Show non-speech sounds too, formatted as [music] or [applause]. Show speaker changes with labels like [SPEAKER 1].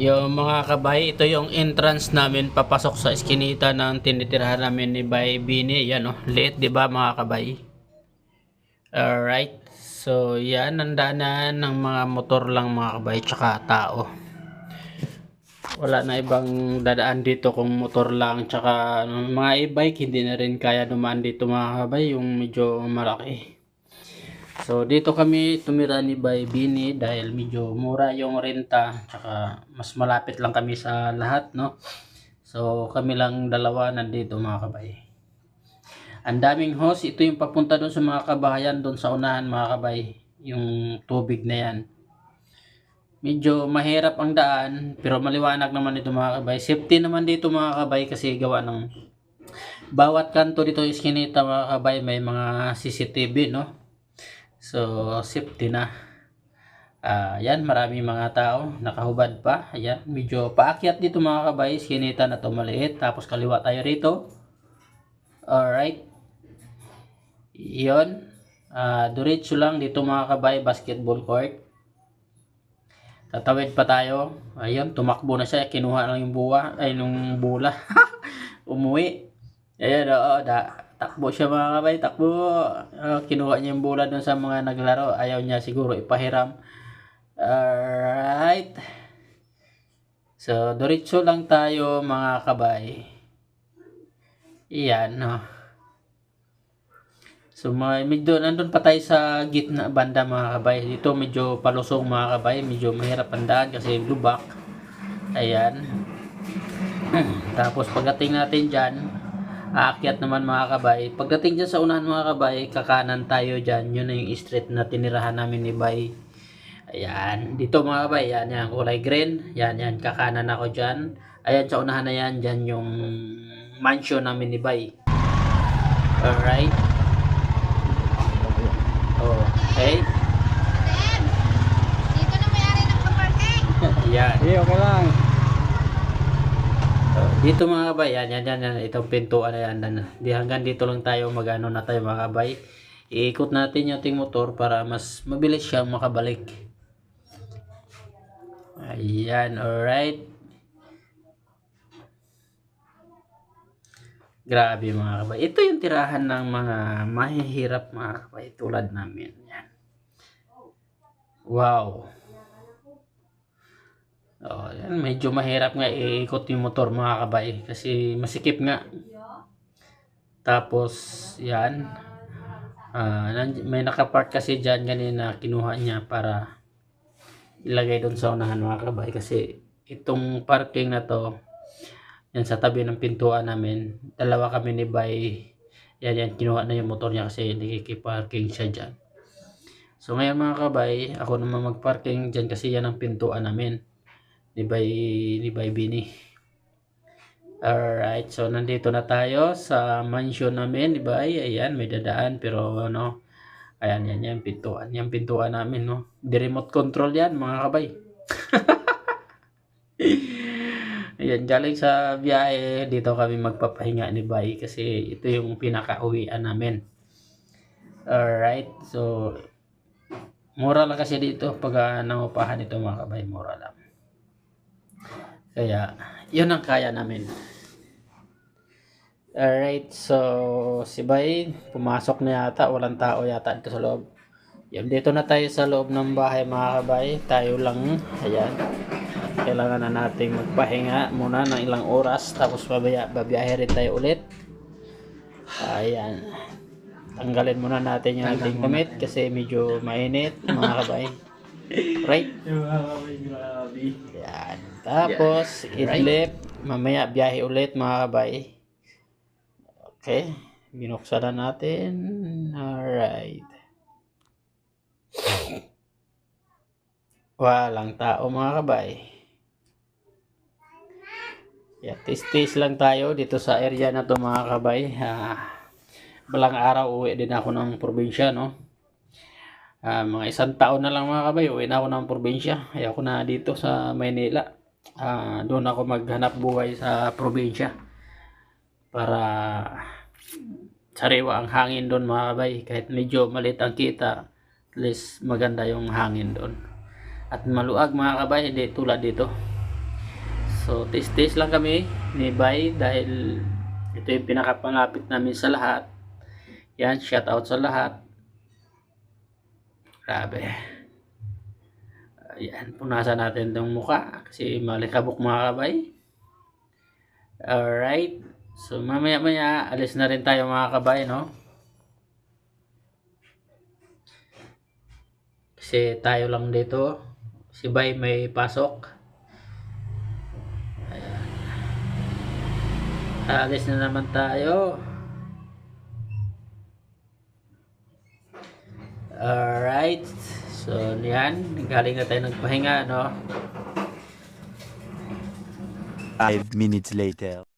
[SPEAKER 1] Yung mga kabay, ito yung entrance namin papasok sa eskinita ng tinitirahan namin ni Bay Bini. Yan oh, liit ba mga kabay? Alright. So yan, ang daanan ng mga motor lang mga kabay tsaka tao. Wala na ibang dadaan dito kung motor lang tsaka ano, mga e-bike hindi na rin kaya dumaan dito mga kabay yung medyo malaki. So dito kami tumira ni Bay Bini dahil medyo mura yung renta tsaka mas malapit lang kami sa lahat no. So kami lang dalawa nandito mga kabay. Ang daming hose, ito yung papunta doon sa mga kabahayan doon sa unahan mga kabay, yung tubig na yan. Medyo mahirap ang daan pero maliwanag naman ito mga kabay. Safety naman dito mga kabay kasi gawa ng bawat kanto dito iskinita mga kabay may mga CCTV no. So, safety na. Ah, yan, maraming mga tao. Nakahubad pa. Ayan, medyo paakyat dito mga kabay. Sinita na to maliit. Tapos kaliwa tayo rito. Alright. Yun. Ah, diretso lang dito mga kabay. Basketball court. Tatawid pa tayo. Ayun, tumakbo na siya. Kinuha lang yung buwa. Ay, nung bula. [laughs] Umuwi. Ayan, oo. Da, takbo siya mga kabay. Takbo. Ah, kinuha niya yung bola dun sa mga naglaro. Ayaw niya siguro ipahiram. Alright. So, diretso lang tayo mga kabay. Iyan, no. So, may, medyo nandun pa tayo sa gitna banda mga kabay. Dito medyo palusong mga kabay. Medyo mahirap ang daan kasi lubak. Ayan. [clears throat] Tapos pagdating natin dyan, aakyat naman mga kabay. Pagdating dyan sa unahan mga kabay, kakanan tayo dyan. Yun na yung street na tinirahan namin ni Bay. Ayan. Dito mga kabay, yan yan. Kulay green. Yan yan. Kakanan ako dyan. Ayan sa unahan na yan. Dyan yung mansion namin ni Bay. Alright. Okay.
[SPEAKER 2] Dito na may-ari ng kaparking. [laughs]
[SPEAKER 1] Yan.
[SPEAKER 3] Hindi, okay lang.
[SPEAKER 1] Dito mga kabay, yan, yan, yan, yan, itong pintuan na yan, yan. Hanggang dito lang tayo, magano na tayo mga kabay. Iikot natin yung ating motor para mas mabilis siyang makabalik. Ayan, alright. Grabe mga kabay. Ito yung tirahan ng mga mahihirap mga kabay tulad namin. Yan. Wow. Oh, yan, medyo mahirap nga iikot yung motor mga kabay kasi masikip nga. Tapos, yan. Nan- may nakapark kasi dyan kanina kinuha niya para ilagay doon sa unahan mga kabay kasi itong parking na to yan sa tabi ng pintuan namin dalawa kami ni Bay yan yan kinuha na yung motor niya kasi nakikiparking siya dyan so ngayon mga kabay ako naman magparking dyan kasi yan ang pintuan namin ni Bay ni Bay Bini. Alright, so nandito na tayo sa mansion namin, di Ayan, may dadaan pero ano, ayan, yan, yan, pintuan. Yan, pintuan namin, no? Di remote control yan, mga kabay. [laughs] ayan, galing sa biyahe, dito kami magpapahinga ni Bay kasi ito yung pinaka-uwian namin. Alright, so mura lang kasi dito pag uh, nangupahan ito mga kabay, mura lang. Kaya, yun ang kaya namin. Alright, so si Bay, pumasok na yata, walang tao yata dito sa loob. Yan, dito na tayo sa loob ng bahay mga kabay. Tayo lang, ayan. Kailangan na nating magpahinga muna ng ilang oras. Tapos babaya, babiyahe rin tayo ulit. Ayan. Tanggalin muna natin yung ating damit kasi medyo mainit mga kabay. Right? Yan. Tapos, idlip. Mamaya, biyahe ulit mga kabay. Okay. Binuksan na natin. Alright. Walang tao mga kabay. Yeah, tis-tis lang tayo dito sa area na to mga kabay. Ah, balang araw uwi din ako ng probinsya, no? Ah, mga isang taon na lang mga kabay, uwi na ako ng probinsya. Ayaw ko na dito sa Maynila. Ah, doon ako maghanap buhay sa probinsya. Para sariwa ang hangin doon mga kabay. Kahit medyo maliit ang kita, at least maganda yung hangin doon. At maluag mga kabay, hindi tulad dito. So, tis-tis lang kami ni Bay dahil ito yung pinakamalapit namin sa lahat. Yan, shout out sa lahat. Grabe. Ayan, punasan natin itong muka kasi malikabok mga kabay. Alright. So, mamaya-maya, alis na rin tayo mga kabay, no? Kasi tayo lang dito. Si Bay may pasok. Ayan. Alis na naman tayo. Alright. So, yan. Galing na tayo nagpahinga, no?
[SPEAKER 3] Five minutes later.